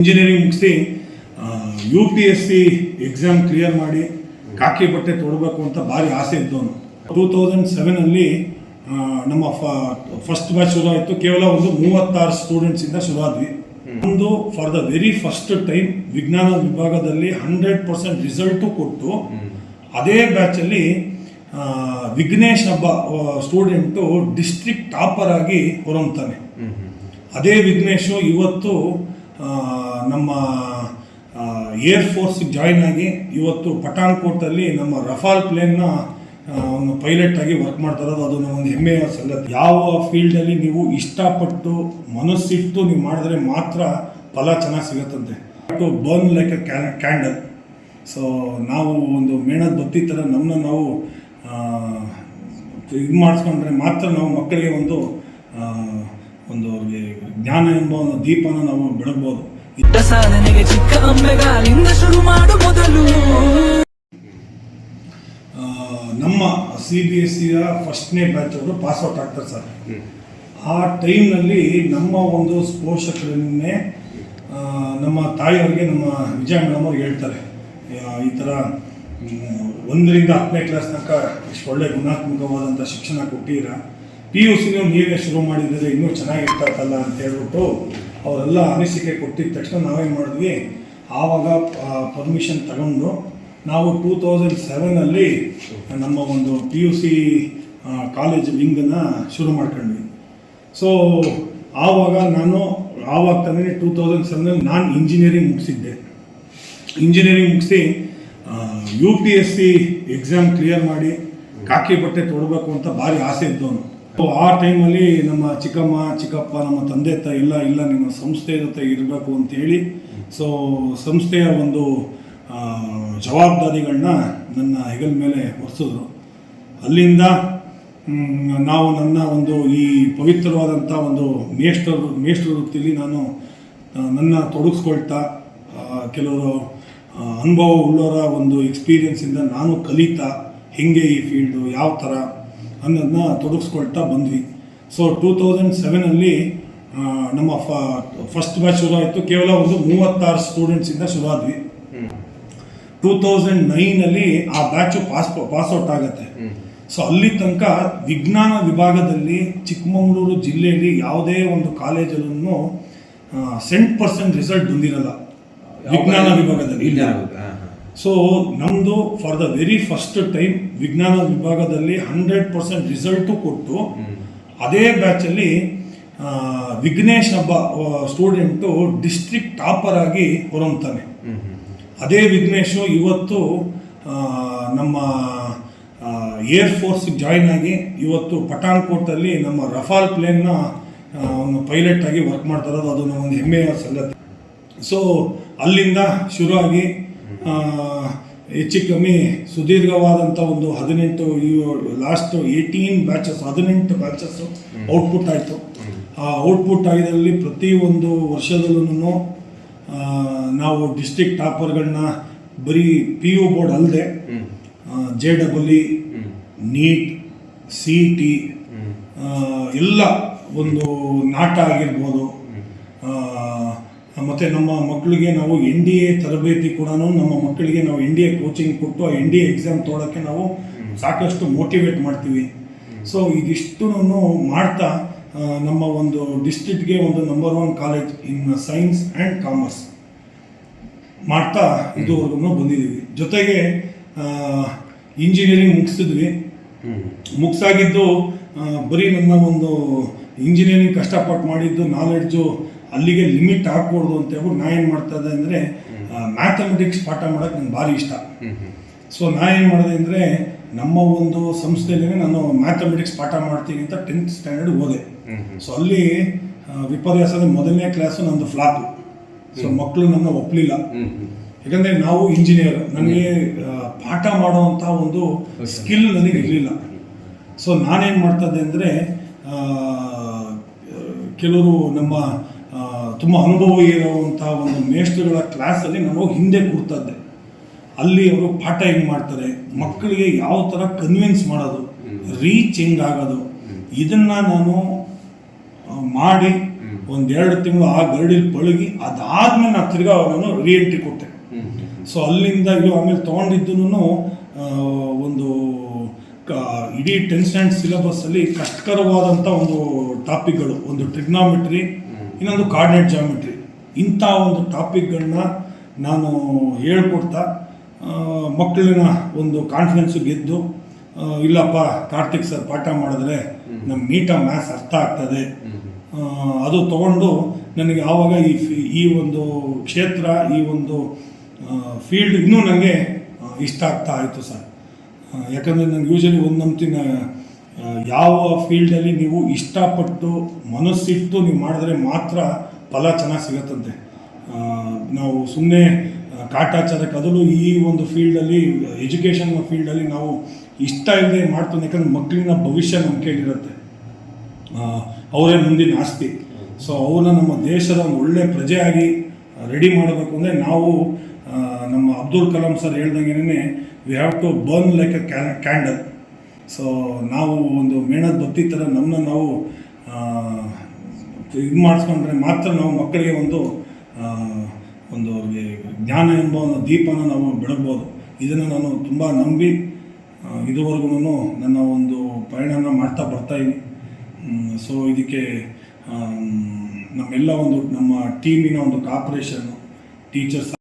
Engineering ಮುಗಿಸಿ U P S C exam clear ಮಾಡಿ ಕಾಕಿ ಬಟ್ಟೆ ತೊಡಬೇಕು ಅಂತ ಭಾರಿ ಆಸೆ ಇದ್ದವನು. ಟೂ ತೌಸಂಡ್ ಸೆವೆನಲ್ಲಿ ನಮ್ಮ ಫಸ್ಟ್ ಬ್ಯಾಚ್ ಶುರು ಆಯಿತು. ಕೇವಲ ಒಂದು ಮೂವತ್ತಾರು ಸ್ಟೂಡೆಂಟ್ಸಿಂದ ಶುರು ಆದ್ವಿ. ಒಂದು for the very first time ವಿಜ್ಞಾನ ವಿಭಾಗದಲ್ಲಿ ಹಂಡ್ರೆಡ್ ಪರ್ಸೆಂಟ್ ರಿಸಲ್ಟು ಕೊಟ್ಟು ಅದೇ ಬ್ಯಾಚಲ್ಲಿ ವಿಘ್ನೇಶ್ ಹಬ್ಬ ಸ್ಟೂಡೆಂಟು ಡಿಸ್ಟ್ರಿಕ್ಟ್ ಟಾಪರ್ ಆಗಿ ಹೊರಂತಾನೆ ಅದೇ ವಿಘ್ನೇಶು ಇವತ್ತು ನಮ್ಮ ಏರ್ ಫೋರ್ಸಿಗೆ ಜಾಯ್ನ್ ಆಗಿ ಇವತ್ತು ಪಠಾಣ್ಕೋಟಲ್ಲಿ ನಮ್ಮ ರಫಾಲ್ ಪ್ಲೇನ್ನ ಒಂದು ಪೈಲಟ್ ಆಗಿ ವರ್ಕ್ ಮಾಡ್ತಾ ಇರೋದು. ಅದು ನಮ್ಮೊಂದು ಹೆಮ್ಮೆಯ ಸಂಗತಿ. ಯಾವ ಫೀಲ್ಡಲ್ಲಿ ನೀವು ಇಷ್ಟಪಟ್ಟು ಮನಸ್ಸಿಟ್ಟು ನೀವು ಮಾಡಿದ್ರೆ ಮಾತ್ರ ಫಲ ಚೆನ್ನಾಗಿ ಸಿಗುತ್ತಂತೆ. To burn like a candle so ನಾವು ಒಂದು ಮೇಣದ ಬತ್ತಿ ಥರ ನಮ್ಮನ್ನ ನಾವು ಇದು ಮಾಡಿಸ್ಕೊಂಡ್ರೆ ಮಾತ್ರ ನಾವು ಮಕ್ಕಳಿಗೆ ಒಂದು ಒಂದು ಅವ್ರಿಗೆ ಜ್ಞಾನ ಎಂಬ ಒಂದು ದೀಪನ ನಾವು ಬೆಳಗ್ಬೋದು. ಸಾಧನೆಗೆ ಚಿಕ್ಕ ಅಂಬೆಗಾಲಿಂದ ಶುರು ಮಾಡು ಮೊದಲು. ನಮ್ಮ ಸಿ ಬಿ ಎಸ್ ಸಿಯ ಫಸ್ಟ್ನೇ ಬ್ಯಾಚ್ ಅವರು ಪಾಸ್ಔಟ್ ಆಗ್ತಾರೆ ಸರ್. ಆ ಟೈಮ್ನಲ್ಲಿ ನಮ್ಮ ಒಂದು ಪೋಷಕರನ್ನೇ ನಮ್ಮ ತಾಯಿಯವ್ರಿಗೆ ನಮ್ಮ ವಿಜಯ ಮೇಡಮ್ ಅವ್ರಿಗೆ ಹೇಳ್ತಾರೆ. ಈ ಥರ ಒಂದರಿಂದ ಹತ್ತನೇ ಕ್ಲಾಸ್ ತನಕ ಇಷ್ಟು ಒಳ್ಳೆ ಗುಣಾತ್ಮಕವಾದಂಥ ಶಿಕ್ಷಣ ಕೊಟ್ಟಿರ. ಪಿ ಯು ಸಿನೂ ನೀವೇ ಶುರು ಮಾಡಿದರೆ ಇನ್ನೂ ಚೆನ್ನಾಗಿರ್ತಕ್ಕಲ್ಲ ಅಂತ ಹೇಳ್ಬಿಟ್ಟು ಅವರೆಲ್ಲ ಅನಿಸಿಕೆ ಕೊಟ್ಟಿದ್ದ ತಕ್ಷಣ ನಾವೇನು ಮಾಡಿದ್ವಿ. ಆವಾಗ ಪರ್ಮಿಷನ್ ತಗೊಂಡು ನಾವು ಟೂ ತೌಸಂಡ್ ಸೆವೆನಲ್ಲಿ ನಮ್ಮ ಒಂದು ಪಿ ಯು ಸಿ ಕಾಲೇಜ್ ವಿಂಗನ್ನು ಶುರು ಮಾಡ್ಕೊಂಡ್ವಿ. ಸೊ ಆವಾಗ ನಾನು ಆವಾಗ ತಾನೇ ಟೂ ತೌಸಂಡ್ ಸೆವೆನಲ್ಲಿ ನಾನು ಇಂಜಿನಿಯರಿಂಗ್ ಮುಗಿಸಿದ್ದೆ. ಇಂಜಿನಿಯರಿಂಗ್ ಮುಗಿಸಿ U P S C exam clear ಮಾಡಿ, ಕಾಕಿ ಬಟ್ಟೆ ತೊಡಬೇಕು ಅಂತ ಭಾರಿ ಆಸೆ ಇದ್ದವನು. ಆ ಟೈಮಲ್ಲಿ ನಮ್ಮ ಚಿಕ್ಕಮ್ಮ, ಚಿಕ್ಕಪ್ಪ, ನಮ್ಮ ತಂದೆ ತಾಯಿ ಇಲ್ಲ ಇಲ್ಲ, ನಿಮ್ಮ ಸಂಸ್ಥೆ ಜೊತೆ ಇರಬೇಕು ಅಂತೇಳಿ ಸೊ ಸಂಸ್ಥೆಯ ಒಂದು ಜವಾಬ್ದಾರಿಗಳನ್ನ ನನ್ನ ಹೆಗಲ್ ಮೇಲೆ ಹೊರಿಸಿದ್ರು ಅಲ್ಲಿಂದ ನಾವು ನನ್ನ ಒಂದು ಈ ಪವಿತ್ರವಾದಂಥ ಒಂದು ಮೇಷ್ಟರು, ಮೇಷ್ಟ್ರ ವೃತ್ತಿಲಿ ನಾನು ನನ್ನ ತೊಡಗಿಸ್ಕೊಳ್ತಾ ಕೆಲವರು ಅನುಭವ ಉಳ್ಳೋರ ಒಂದು ಎಕ್ಸ್ಪೀರಿಯನ್ಸಿಂದ ನಾನು ಕಲಿತಾ, ಹೆಂಗೆ ಈ ಫೀಲ್ಡು ಯಾವ ಥರ ಅನ್ನೋದನ್ನ ತೊಡಗಿಸ್ಕೊಳ್ತಾ ಬಂದ್ವಿ. ಸೊ ಟೂ ತೌಸಂಡ್ ಸೆವೆನಲ್ಲಿ ನಮ್ಮ ಫ ಫಸ್ಟ್ ಬ್ಯಾಚ್ ಶುರು ಆಯಿತು ಕೇವಲ ಒಂದು ಮೂವತ್ತಾರು ಸ್ಟೂಡೆಂಟ್ಸಿಂದ ಶುರು ಆದ್ವಿ ಟೂ ತೌಸಂಡ್ ನೈನಲ್ಲಿ ಆ ಬ್ಯಾಚು ಪಾಸ್ ಪಾಸ್ಔಟ್ ಆಗುತ್ತೆ. ಸೊ ಅಲ್ಲಿ ತನಕ ವಿಜ್ಞಾನ ವಿಭಾಗದಲ್ಲಿ ಚಿಕ್ಕಮಗಳೂರು ಜಿಲ್ಲೆಯಲ್ಲಿ ಯಾವುದೇ ಒಂದು ಕಾಲೇಜಲ್ಲೂ ಸೆಂಟ್ ಪರ್ಸೆಂಟ್ ರಿಸಲ್ಟ್ ಬಂದಿರಲ್ಲ. ವಿಜ್ಞಾನ ವಿಭಾಗದಲ್ಲಿ. ಇಲ್ಲ ಸೊ ನಮ್ಮದು for the very first time ವಿಜ್ಞಾನ ವಿಭಾಗದಲ್ಲಿ ಹಂಡ್ರೆಡ್ ಪರ್ಸೆಂಟ್ ರಿಸಲ್ಟು ಕೊಟ್ಟು ಅದೇ ಬ್ಯಾಚಲ್ಲಿ ವಿಘ್ನೇಶ್ ಹಬ್ಬ ಸ್ಟೂಡೆಂಟು ಡಿಸ್ಟ್ರಿಕ್ಟ್ ಟಾಪರ್ ಆಗಿ ಹೊರಂತಾನೆ ಅದೇ ವಿಘ್ನೇಶು ಇವತ್ತು ನಮ್ಮ ಏರ್ ಫೋರ್ಸ್ಗೆ ಜಾಯ್ನ್ ಆಗಿ ಇವತ್ತು ಪಠಾಣ್ಕೋಟಲ್ಲಿ ನಮ್ಮ ರಫಾಲ್ ಪ್ಲೇನ್ನ ಒಂದು ಪೈಲಟ್ ಆಗಿ ವರ್ಕ್ ಮಾಡ್ತಾ ಇರೋದು. ಅದು ನಮ್ಮೊಂದು ಹೆಮ್ಮೆಯ ಸಂಗತಿ. ಸೊ ಅಲ್ಲಿಂದ ಶುರುವಾಗಿ ಹೆಚ್ಚು ಕಮ್ಮಿ ಸುದೀರ್ಘವಾದಂಥ ಒಂದು ಹದಿನೆಂಟು ಲಾಸ್ಟ್ ಏಯ್ಟೀನ್ ಬ್ಯಾಚಸ್ ಹದಿನೆಂಟು ಬ್ಯಾಚಸ್ ಔಟ್ಪುಟ್ ಆಯಿತು. ಆ ಔಟ್ಪುಟ್ ಆದರಲ್ಲಿ ಪ್ರತಿ ಒಂದು ವರ್ಷದಲ್ಲೂ ನಾವು ಡಿಸ್ಟಿಕ್ ಟಾಪರ್ಗಳನ್ನ ಬರೀ ಪಿ ಯು ಬೋರ್ಡ್ ಅಲ್ಲದೆ J double E NEET C T ಎಲ್ಲ ಒಂದು ನಾಟ ಆಗಿರ್ಬೋದು. ಮತ್ತು ನಮ್ಮ ಮಕ್ಕಳಿಗೆ ನಾವು ಎನ್ ಡಿ ಎ ತರಬೇತಿ ಕೂಡ ನಮ್ಮ ಮಕ್ಕಳಿಗೆ ನಾವು ಎನ್ ಡಿ ಎ ಕೋಚಿಂಗ್ ಕೊಟ್ಟು ಆ ಎನ್ ಡಿ ಎ ಎಕ್ಸಾಮ್ ತೊಗೊಳಕ್ಕೆ ನಾವು ಸಾಕಷ್ಟು ಮೋಟಿವೇಟ್ ಮಾಡ್ತೀವಿ. ಸೊ ಇದಿಷ್ಟು ಮಾಡ್ತಾ ನಮ್ಮ ಒಂದು ಡಿಸ್ಟ್ರಿಕ್ಟ್ಗೆ ಒಂದು number one college in science and commerce ಮಾಡ್ತಾ ಇದುವರೆಗೂ ಬಂದಿದ್ದೀವಿ. ಜೊತೆಗೆ ಇಂಜಿನಿಯರಿಂಗ್ ಮುಗಿಸಿದ್ವಿ. ಮುಗಿಸಾಗಿದ್ದು ಬರೀ ನನ್ನ ಒಂದು ಇಂಜಿನಿಯರಿಂಗ್ ಕಷ್ಟಪಟ್ಟು ಮಾಡಿದ್ದು ನಾಲೆಡ್ಜು ಅಲ್ಲಿಗೆ ಲಿಮಿಟ್ ಹಾಕ್ಬಾರ್ದು ಅಂತ ಹೇಳ್ಬಿಟ್ಟು ನಾ ಏನು ಮಾಡ್ತಾ ಇದ್ದೆ ಅಂದರೆ ಮ್ಯಾಥಮೆಟಿಕ್ಸ್ ಪಾಠ ಮಾಡೋಕ್ಕೆ ನಂಗೆ ಭಾರಿ ಇಷ್ಟ. ಸೊ ನಾ ಏನು ಮಾಡಿದೆ ಅಂದರೆ ನಮ್ಮ ಒಂದು ಸಂಸ್ಥೆಯಲ್ಲಿ ನಾನು ಮ್ಯಾಥಮೆಟಿಕ್ಸ್ ಪಾಠ ಮಾಡ್ತೀನಿ ಅಂತ ಟೆಂತ್ ಸ್ಟ್ಯಾಂಡರ್ಡ್ ಓದೆ. ಸೊ ಅಲ್ಲಿ ವಿಪರ್ಯಾಸ ವಿಪರ್ಯಾಸದ ಮೊದಲನೇ ಕ್ಲಾಸು ನಂದು ಫ್ಲಾಪು ಸೊ ಮಕ್ಕಳು ನನ್ನ ಒಪ್ಪಲಿಲ್ಲ ಯಾಕಂದರೆ ನಾವು ಇಂಜಿನಿಯರ್ ನನಗೆ ಪಾಠ ಮಾಡುವಂಥ ಒಂದು ಸ್ಕಿಲ್ ನನಗೆ ಇರಲಿಲ್ಲ. ಸೊ ನಾನೇನು ಮಾಡ್ತಾ ಇದ್ದೆ ಅಂದರೆ ಕೆಲವರು ನಮ್ಮ ತುಂಬ ಅನುಭವ ಇರುವಂಥ ಒಂದು ಮೇಷ್ಟ್ರುಗಳ ಕ್ಲಾಸಲ್ಲಿ ನಾನು ಹಿಂದೆ ಕೂರ್ತಾ ಇದ್ದೆ ಅಲ್ಲಿ ಅವರು ಪಾಠ ಹೆಂಗೆ ಮಾಡ್ತಾರೆ, ಮಕ್ಕಳಿಗೆ ಯಾವ ಥರ ಕನ್ವಿನ್ಸ್ ಮಾಡೋದು ರೀಚ್ ಹೆಂಗೆ ಆಗೋದು, ಇದನ್ನು ನಾನು ಮಾಡಿ ಒಂದೆರಡು ತಿಂಗಳು ಆ ಗರಡಿಲಿ ಪಳಗಿ ಅದಾದ್ಮೇಲೆ ನಾನು ತಿರ್ಗಾ ನಾನು ರಿಯಂಟ್ರಿ ಕೊಟ್ಟೆ. ಸೊ ಅಲ್ಲಿಂದ ಇವು ಆಮೇಲೆ ತೊಗೊಂಡಿದ್ದು ಒಂದು ಇಡೀ ಟೆನ್ಸ್ ಆ್ಯಂಡ್ ಸಿಲೆಬಸ್ಸಲ್ಲಿ ಕಷ್ಟಕರವಾದಂಥ ಒಂದು ಟಾಪಿಕ್ಗಳು ಒಂದು ಟ್ರಿಗ್ನಾಮೆಟ್ರಿ ಇನ್ನೊಂದು ಕಾರ್ಡಿನೇಟ್ ಜಾಮೆಟ್ರಿ ಇಂಥ ಒಂದು ಟಾಪಿಕ್ಗಳನ್ನ ನಾನು ಹೇಳ್ಕೊಡ್ತಾ ಮಕ್ಕಳನ್ನ ಮಕ್ಕಳಿನ ಒಂದು ಕಾನ್ಫಿಡೆನ್ಸು ಗೆದ್ದು ಇಲ್ಲಪ್ಪ ಕಾರ್ತಿಕ್ ಸರ್ ಪಾಠ ಮಾಡಿದ್ರೆ ನಮ್ಮ ಮೀಟ ಮ್ಯಾಥ್ಸ್ ಅರ್ಥ ಆಗ್ತದೆ. ಅದು ತಗೊಂಡು ನನಗೆ ಆವಾಗ ಈ ಫಿ- ಈ ಒಂದು ಕ್ಷೇತ್ರ ಈ ಒಂದು ಫೀಲ್ಡ್ ಇನ್ನೂ ನನಗೆ ಇಷ್ಟ ಆಗ್ತಾ ಆಯಿತು ಸರ್ ಯಾಕಂದರೆ ನನಗೆ ಯೂಶಲಿ ಒಂದು ನಂಬ್ತೀನಿ ಯಾವ ಫೀಲ್ಡಲ್ಲಿ ನೀವು ಇಷ್ಟಪಟ್ಟು ಮನಸ್ಸಿಟ್ಟು ನೀವು ಮಾಡಿದ್ರೆ ಮಾತ್ರ ಫಲ ಚೆನ್ನಾಗಿ ಸಿಗತ್ತಂತೆ. ನಾವು ಸುಮ್ಮನೆ ಕಾಟಾಚಾರಕ್ಕೆ ಕದಲು ಈ ಒಂದು ಫೀಲ್ಡಲ್ಲಿ, ಎಜುಕೇಷನ್ ಫೀಲ್ಡಲ್ಲಿ ನಾವು ಇಷ್ಟ ಇಲ್ಲದೆ ಮಾಡ್ತೀವಿ ಯಾಕಂದ್ರೆ ಮಕ್ಕಳಿನ ಭವಿಷ್ಯ ನಮ್ಮ ಕೇಳಿರುತ್ತೆ ಅವರೇ ಮುಂದಿನ ಆಸ್ತಿ. ಸೊ ಅವ್ರನ್ನ ನಮ್ಮ ದೇಶದ ಒಳ್ಳೆ ಪ್ರಜೆಯಾಗಿ ರೆಡಿ ಮಾಡಬೇಕು ಅಂದರೆ ನಾವು ನಮ್ಮ ಅಬ್ದುಲ್ ಕಲಾಂ ಸರ್ ಹೇಳ್ದಂಗೆ we have to burn like a candle so ನಾವು ಒಂದು ಮೇಣದ ಬತ್ತಿ ಥರ ನಮ್ಮನ್ನ ನಾವು ಇದು ಮಾಡಿಸ್ಕೊಂಡ್ರೆ ಮಾತ್ರ ನಾವು ಮಕ್ಕಳಿಗೆ ಒಂದು ಒಂದು ಜ್ಞಾನ ಎಂಬ ಒಂದು ದೀಪನ ನಾವು ಬೆಳಗ್ಬೋದು. ಇದನ್ನು ನಾನು ತುಂಬ ನಂಬಿ ಇದುವರೆಗೂ ನನ್ನ ಒಂದು ಪಯಣನ ಮಾಡ್ತಾ ಬರ್ತಾಯಿದ್ದೀನಿ ಸೊ ಇದಕ್ಕೆ ನಮ್ಮೆಲ್ಲ ಒಂದು ನಮ್ಮ ಟೀಮಿನ ಒಂದು ಕಾಪರೇಷನ್ನು ಟೀಚರ್ಸ್